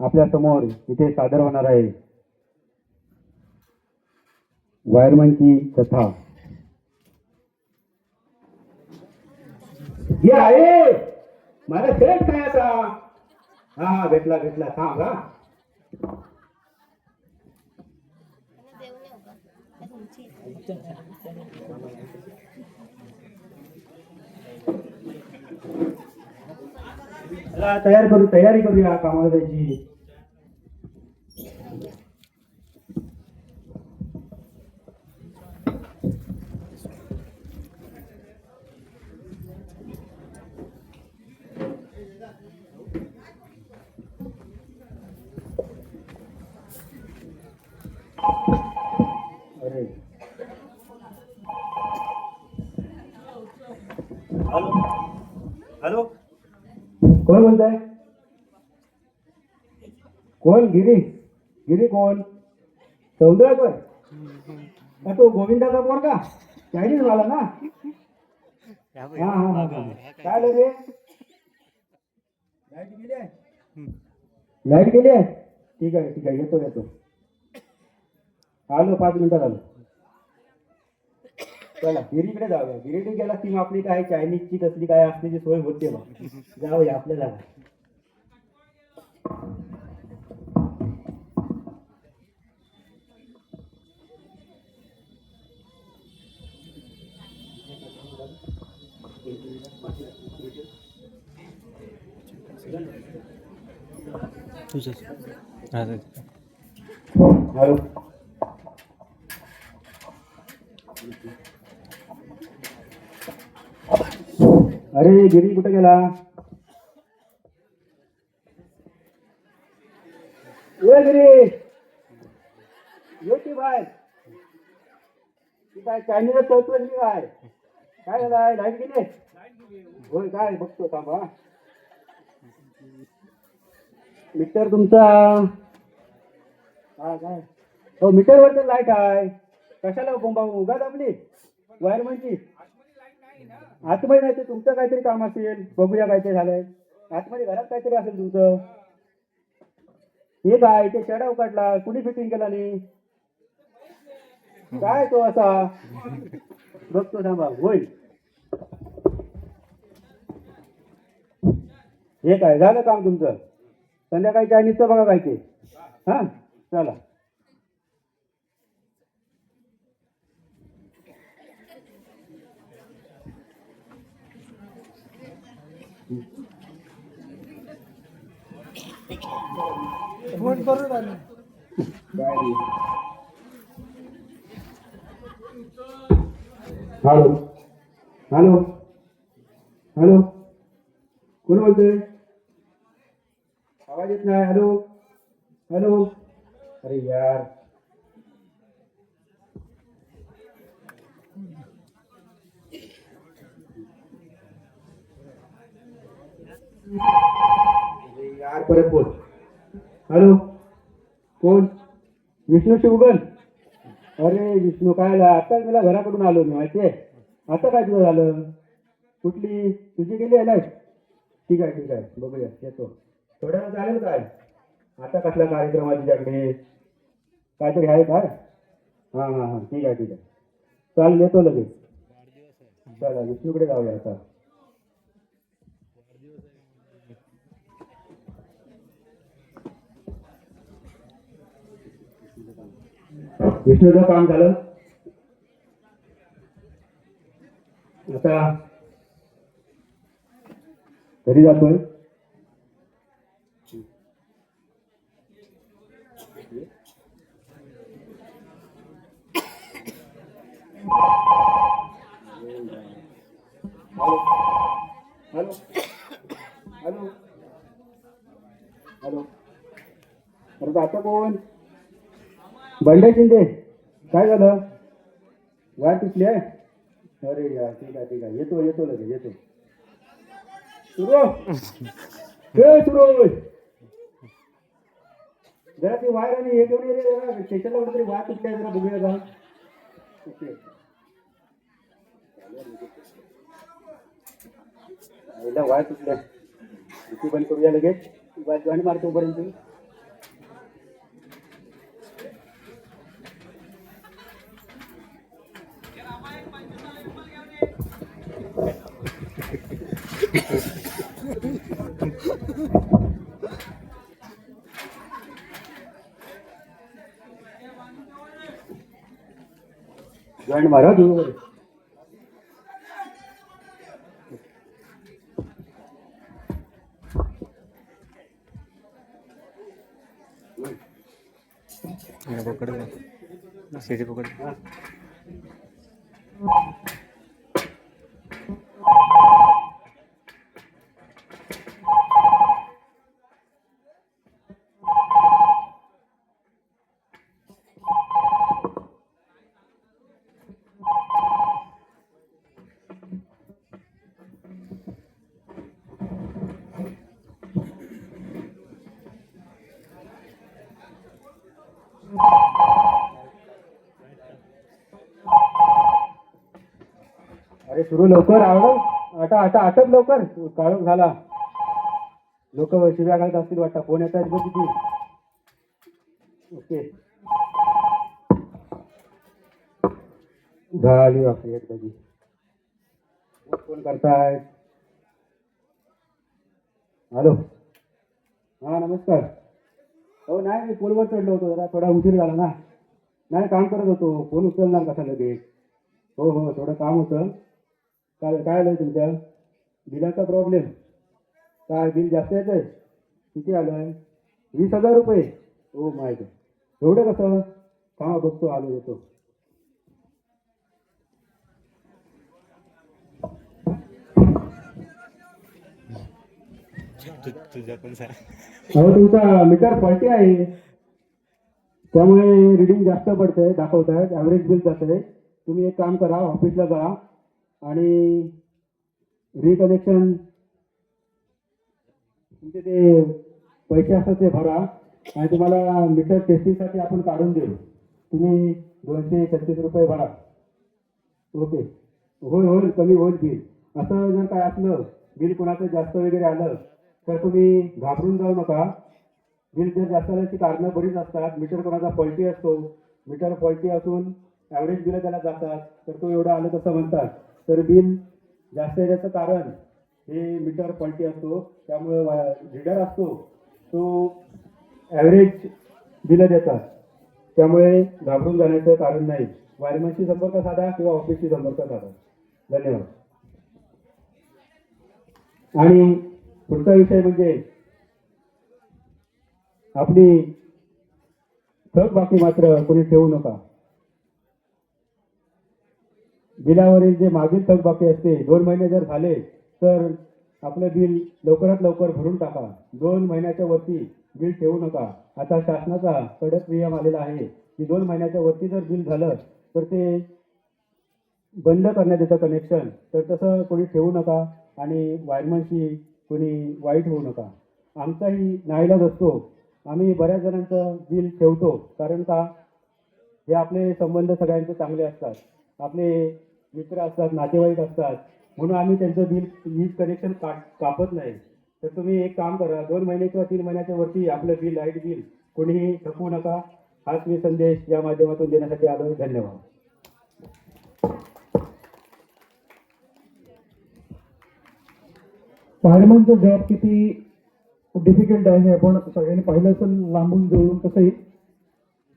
आपल्यासमोर इथे सादर होणार आहे. वायरमनची कथा. हे आहे मला सेट काय आता हा हा भेटला भेटला. सांग हा. चला तयार करू तयारी करूया कामाला जायची अरे हॅलो हॅलो कोण बोलताय कोण? गिरी. गिरी कोण? सौंदर्यकर का तो गोविंदाचा कोण का चायनीज वाला ना? हा हा हा. काय रे? लाइट गेली आहे? लाइट गेली आहे? ठीक आहे ठीक आहे. येतो येतो. आलो पाच मिनिटात आलो चला गिरीकडे जाऊया. गिरीकडे गेला की मग आपली काय चायनीजची कसली काय असण्याची सोय होते मग जाऊया आपल्याला हॅलो. अरे गिरी कुठे गेला? ये गिरी! ये की बाय? ती काय चायनीला चौथी की काय काय झालं लाइट गेली? होय काय? बघतो थांबा मीटर तुमचा? हा काय? हो मीटरवर तर लाइट आहे. कशाला बोंबा उगा आपली म्हणजे? आतमध्ये नाही ते तुमचं काहीतरी काम असेल. बघूया काहीतरी झालंय. आतमध्ये घरात काहीतरी असेल तुमचं. हे काय? ते शेडा उकाडला. कुणी फिटिंग केला नाही? काय तो असा? बघतो थांबा. होईल हे काय? झालं काम तुमचं? संध्याकाळी निघतं बघा काय ते. हा? चला. फोन करून आलो. हॅलो. हॅलो. हॅलो. कोण बोलतोय? आवाज येत नाही. हॅलो. हॅलो. अरे यार. परत बोल. हॅलो? कोण? विष्णू शिवगण? अरे विष्णू काय झालं? आताच मला घराकडून आलो मी माहितीये आता काय तुझं झालं? कुठली? तुझी गेली आहे लाइट ठीक आहे ठीक आहे. बघूया येतो. थोड्या वेळ चालेल काय? आता कसला कार्यक्रम आहे तुझ्याकडे? काहीतरी आहे काय हां हां हां. ठीक आहे ठीक आहे. चालेल येतो लगेच. चला विष्णूकडे जाऊया आता. विष्णूचं काम झालं आता घरी जातोय हॅलो हॅलो हॅलो अरे आता कोण बंडे शिंदे काय झालं? वाट तुटली आहे? अरे यार ठीक आहे ठीक आहे. येतो येतो लगेच येतो. सुरो हो. जरा ती वायर आणि हे घेऊन ये रे जरा स्टेशनला कुठेतरी वाट तुटली जरा बघूया जा ओके. वायर तुटल्या बंद करूया लगेच. वाट जॉईंट मारतो पर्यंत கரண்ட் வர தூரம் வரும் પકડ સીધી પકડ अरे सुरू लवकर आवड आता आता आटप लवकर. काळोख झाला. लोक शिव्या घालत असतील वाटतं. फोन येतात बघ किती. ओके. झाली वापरी एक बघी. फोन करताय. हॅलो. हा नमस्कार. हो नाही मी फोनवर चढलो होतो. जरा थोडा उशीर झाला ना. नाही काम करत होतो. फोन उचलणार कसा लगेच? हो हो थोडं काम होतं. काय काय आलं तुमच्या? बिलाचा प्रॉब्लेम काय बिल जास्त येत आहे किती आलं आहे वीस हजार रुपये. हो माहिती एवढं कसं? थांबा बघतो आलो येतो. पण अहो तुमचा मीटर फॉल्टी आहे. त्यामुळे रिडिंग जास्त पडतंय दाखवत आहेत ॲव्हरेज बिल जात आहे तुम्ही एक काम करा ऑफिसला जा. आणि रिकनेक्शन तुमचे ते पैसे असतात ते भरा. आणि तुम्हाला मीटर टेस्टिंगसाठी आपण काढून देऊ. तुम्ही दोनशे छत्तीस रुपये भरा. ओके. होईल होईल कमी होईल बिल. असं जर काय असलं बिल कोणाचं जास्त वगैरे आलं तर तुम्ही घाबरून जाऊ नका. बिल जर जास्त आल्याची कारणं बरीच असतात. मीटर कोणाचा फॉल्टी असतो. मीटर फॉल्टी असून ॲव्हरेज बिलं त्याला जातात. तर तो एवढं आलं तसं म्हणतात. तर बिल जास्त येण्याचं कारण हे मीटर पलटी असतो त्यामुळे रीडर असतो तो ॲव्हरेज बिलं देतात. त्यामुळे घाबरून जाण्याचं कारण नाही. वायरमॅनशी संपर्क साधा किंवा ऑफिसशी संपर्क साधा. धन्यवाद. आणि पुढचा विषय म्हणजे आपली थकबाकी मात्र कोणी ठेवू नका. बिलावरील जे मागील थकबाकी असते दोन महिने जर झाले तर आपलं बिल लवकरात लवकर भरून टाका. दोन महिन्याच्या वरती बिल ठेवू नका. आता शासनाचा कडक नियम आलेला आहे की दोन महिन्याच्या वरती जर बिल झालं तर ते बंद करण्यात येतं कनेक्शन तर तसं कोणी ठेवू नका आणि वायरमनशी कोणी वाईट होऊ नका. आमचाही नाईलाज असतो. आम्ही बऱ्याच जणांचं बिल ठेवतो. कारण का? हे आपले संबंध सगळ्यांचे चांगले असतात. आपले मित्र असतात नातेवाईक असतात म्हणून आम्ही त्यांचं बिल वीज कनेक्शन का कापत नाही. तर तुम्ही एक काम करा दोन महिने किंवा तीन महिन्याच्या वरती आपलं बिल लाइट बिल कोणीही थकवू नका. हाच मी संदेश या माध्यमातून देण्यासाठी आलो धन्यवाद. फायरमॅनचं जॉब किती डिफिकल्ट आहे हे आपण सगळ्यांनी पाहिलं असेल लांबून जवळून कसंही.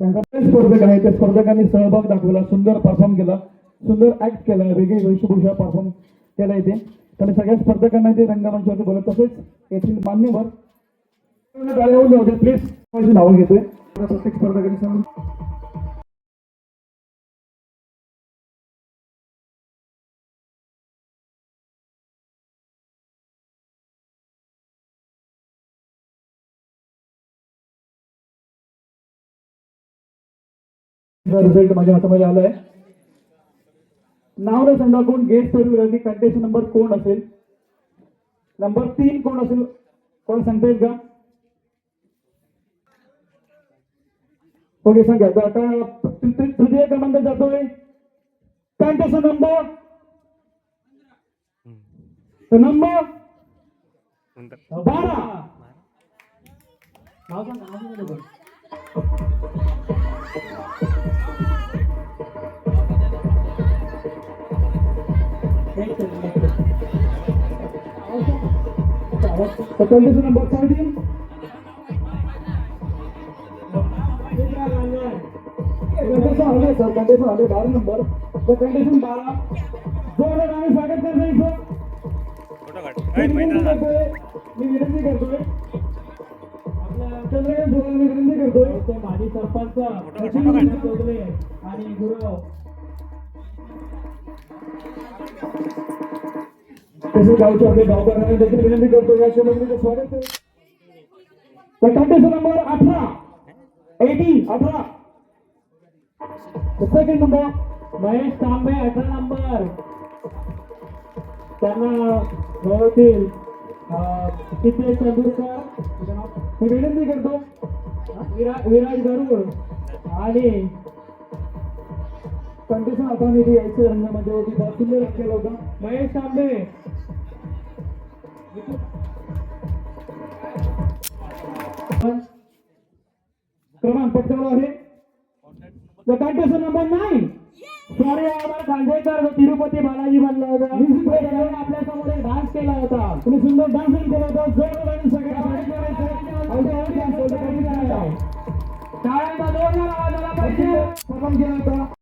त्यांचा स्पर्धक आहे त्या स्पर्धकांनी सहभाग दाखवला सुंदर परफॉर्म केला. सुंदर ऍक्ट केला वेगळी वेशभूषा परफॉर्म केला इथे. त्याने सगळ्या स्पर्धकांना ते रंगमंचावरती बोलत तसेच येथील मान्यवर. प्लीज माझी नावं घेतोय. प्रत्येक स्पर्धकांनी सांगून. रिझल्ट माझ्या हातामध्ये आला आहे न सांगा कोण? गेट सर्व्हिस कंटेस्ट नंबर कोण असेल? नंबर तीन कोण असेल? कोण सांगता येईल का? ओके सांगा. आता तृतीय क्रमांक जातोय. कंटेस्ट नंबर नंबर बारा. नाव सांगा, कंडिशन नंबर सेवन्टीन कंडिशन आले सर कंडिशन आले बारा नंबर द कंडिशन बारा जोरदार आम्ही स्वागत करतो इथं मी विनंती करतोय. मी विनंती करतोय आपल्या चंद्रकांत मी विनंती करतोय. माजी सरपंच आणि गुरु तसेच गावचे आपले गावकऱ्यांना देखील विनंती करतो. या शिवमंदिराचं स्वागत आहे. कंटेस्ट नंबर अठरा. एटी अठरा. सेकंड नंबर महेश तांबे अठरा नंबर. त्यांना मिळवतील किती चंदूरकर मी विनंती करतो. विराट विराट गरुड आणि कंडिशन आता निधी यायचं. रंगामध्ये होती बहुत सुंदर केलं होतं. महेश तांबे. क्रमांक पटकावला आहे. Contestant number nine. सॉरी आम्हाला खांदेकर तिरुपती बालाजी बनला होता. आपल्यासमोर एक डान्स केला होता. तुम्ही सुंदर डान्स केला होता. जोर आणि सगळे टाळ्यांचा जोरदार आवाज आला पाहिजे. केला होता.